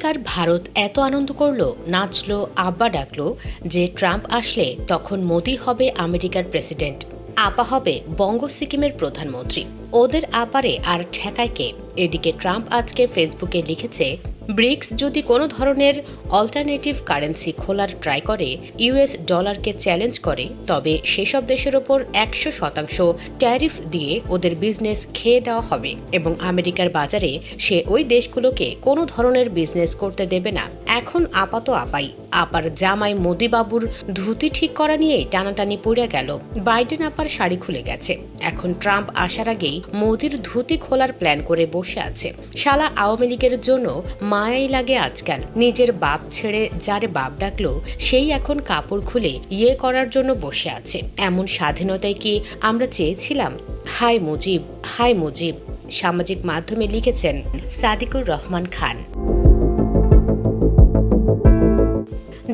আমেরিকার ভারত এত আনন্দ করল, নাচল, আব্বা ডাকল যে ট্রাম্প আসলে তখন মোদি হবে আমেরিকার প্রেসিডেন্ট। আপা হবে বঙ্গ সিকিমের প্রধানমন্ত্রী। ওদের আপারে আর ঠেকায় কে? এদিকে ট্রাম্প আজকে ফেসবুকে লিখেছে, ব্রিক্স যদি কোনো ধরনের অল্টারনেটিভ কারেন্সি খোলার ট্রাই করে ইউএস ডলারকে চ্যালেঞ্জ করে, তবে সেসব দেশের ওপর একশো শতাংশ ট্যারিফ দিয়ে ওদের বিজনেস খেয়ে দেওয়া হবে এবং আমেরিকার বাজারে সে ওই দেশগুলোকে কোনো ধরনের বিজনেস করতে দেবে না। এখন আপাত আপাই। আপার জামাই মোদিবাবুর ধুতি ঠিক করা নিয়েই টানাটানি পড়ে গেল। বাইডেন আপার শাড়ি খুলে গেছে। এখন ট্রাম্প আসার আগেই মোদির ধুতি খোলার প্ল্যান করে বসে আছে। শালা আওয়ামী লীগের জন্য মায়াই লাগে আজকাল। নিজের বাপ ছেড়ে যারে বাপ ডাকলো, সেই এখন কাপড় খুলে ইয়ে করার জন্য বসে আছে। এমন স্বাধীনতায় কি আমরা চেয়েছিলাম? হাই মুজিব হাই মুজিব। সামাজিক মাধ্যমে লিখেছেন সাদিকুর রহমান খান।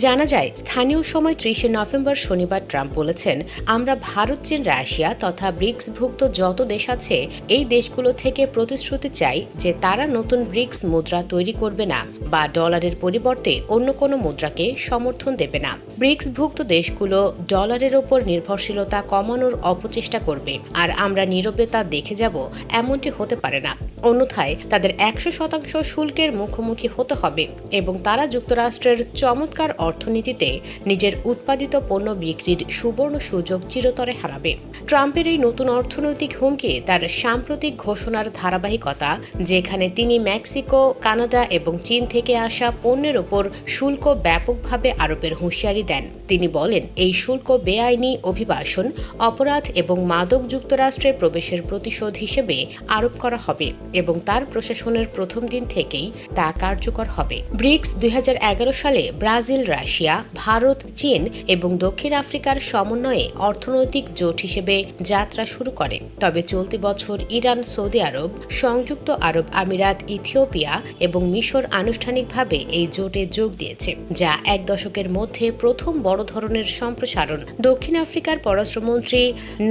জানা যায়, স্থানীয় সময় ত্রিশে নভেম্বর শনিবার ট্রাম্প বলেছেন, আমরা ভারত, চীন, রাশিয়া তথা ব্রিক্সভুক্ত যত দেশ আছে, এই দেশগুলো থেকে প্রতিশ্রুতি চাই যে তারা নতুন ব্রিক্স মুদ্রা তৈরি করবে না বা ডলারের পরিবর্তে অন্য কোনো মুদ্রাকে সমর্থন দেবে না। ব্রিক্সভুক্ত দেশগুলো ডলারের ওপর নির্ভরশীলতা কমানোর অপচেষ্টা করবে আর আমরা নীরবে তা দেখে যাব, এমনটি হতে পারে না। অন্যথায় তাদের একশো শতাংশ শুল্কের মুখোমুখি হতে হবে এবং তারা যুক্তরাষ্ট্রের চমৎকার অর্থনীতিতে নিজের উৎপাদিত পণ্য বিক্রির সুবর্ণ সুযোগ চিরতরে হারাবে। ট্রাম্পের এই নতুন অর্থনৈতিক হুমকি তার সাম্প্রতিক ঘোষণার ধারাবাহিকতা, যেখানে তিনি মেক্সিকো, কানাডা এবং চীন থেকে আসা পণ্যের ওপর শুল্ক ব্যাপকভাবে আরোপের হুঁশিয়ারি দেন। তিনি বলেন, এই শুল্ক বেআইনি অভিবাসন, অপরাধ এবং মাদক যুক্তরাষ্ট্রে প্রবেশের প্রতিশোধ হিসেবে আরোপ করা হবে এবং তার প্রশাসনের প্রথম দিন থেকেই তা কার্যকর হবে। ব্রিক্স দুই হাজার এগারো সালে ব্রাজিল রাশিয়া, ভারত, চীন এবং দক্ষিণ আফ্রিকার সমন্বয়ে অর্থনৈতিক জোট হিসেবে যাত্রা শুরু করে। তবে চলতি বছর ইরান, সৌদি আরব, সংযুক্ত আরব আমিরাত, ইথিওপিয়া এবং মিশর আনুষ্ঠানিকভাবে এই জোটে যোগ দিয়েছে, যা এক দশকের মধ্যে প্রথম বড় ধরনের সম্প্রসারণ। দক্ষিণ আফ্রিকার পররাষ্ট্রমন্ত্রী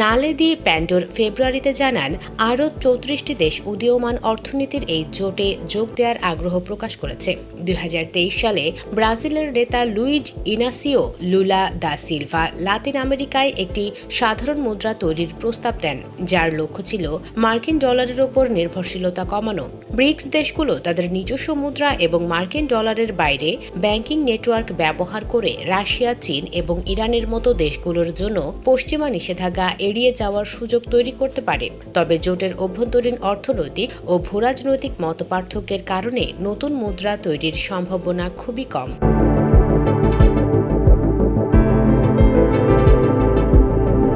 নালেদি প্যান্ডোর ফেব্রুয়ারিতে জানান, আরও চৌত্রিশটি দেশ উদীয়মান অর্থনীতির এই জোটে যোগ দেওয়ার আগ্রহ প্রকাশ করেছে। দুই হাজার তেইশ সালে ব্রাজিলের নেতা Luiz Inacio Lula da Silva Latin আমেরিকায় একটি সাধারণ মুদ্রা তৈরির প্রস্তাব দেন, যার লক্ষ্য ছিল মার্কিন ডলারের ওপর নির্ভরশীলতা কমানো। ব্রিক্স দেশগুলো তাদের নিজস্ব মুদ্রা এবং মার্কিন ডলারের বাইরে ব্যাংকিং নেটওয়ার্ক ব্যবহার করে রাশিয়া, চীন এবং ইরানের মতো দেশগুলোর জন্য পশ্চিমা নিষেধাজ্ঞা এড়িয়ে যাওয়ার সুযোগ তৈরি করতে পারে। তবে জোটের অভ্যন্তরীণ অর্থনৈতিক ও ভূরাজনৈতিক মতপার্থক্যের কারণে নতুন মুদ্রা তৈরির সম্ভাবনা খুবই কম।